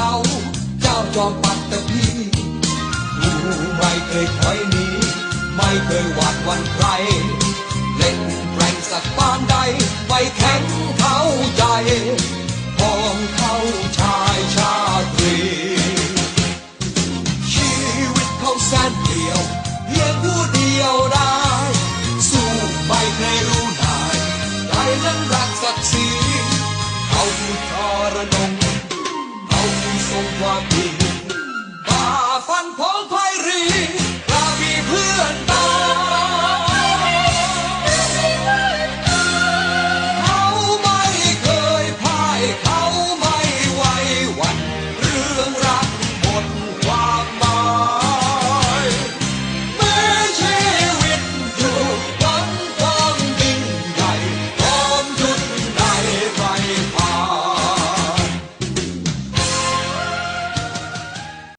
เาเจ้าจอมปัตตพีผู้ไม่เคยถอยหนีไม่เคยหวาดวันใคร เล่นแกรงสักปานใดไปแข็งเท้าใจของเขาชายชาตรี ชีวิตเขาแสนเปลี่ยวเพียงผู้เดียวได้ สู้ไม่เคยรู้นายใจนั้นรักศักดิ์ศรีเขาผู้ทรนง เข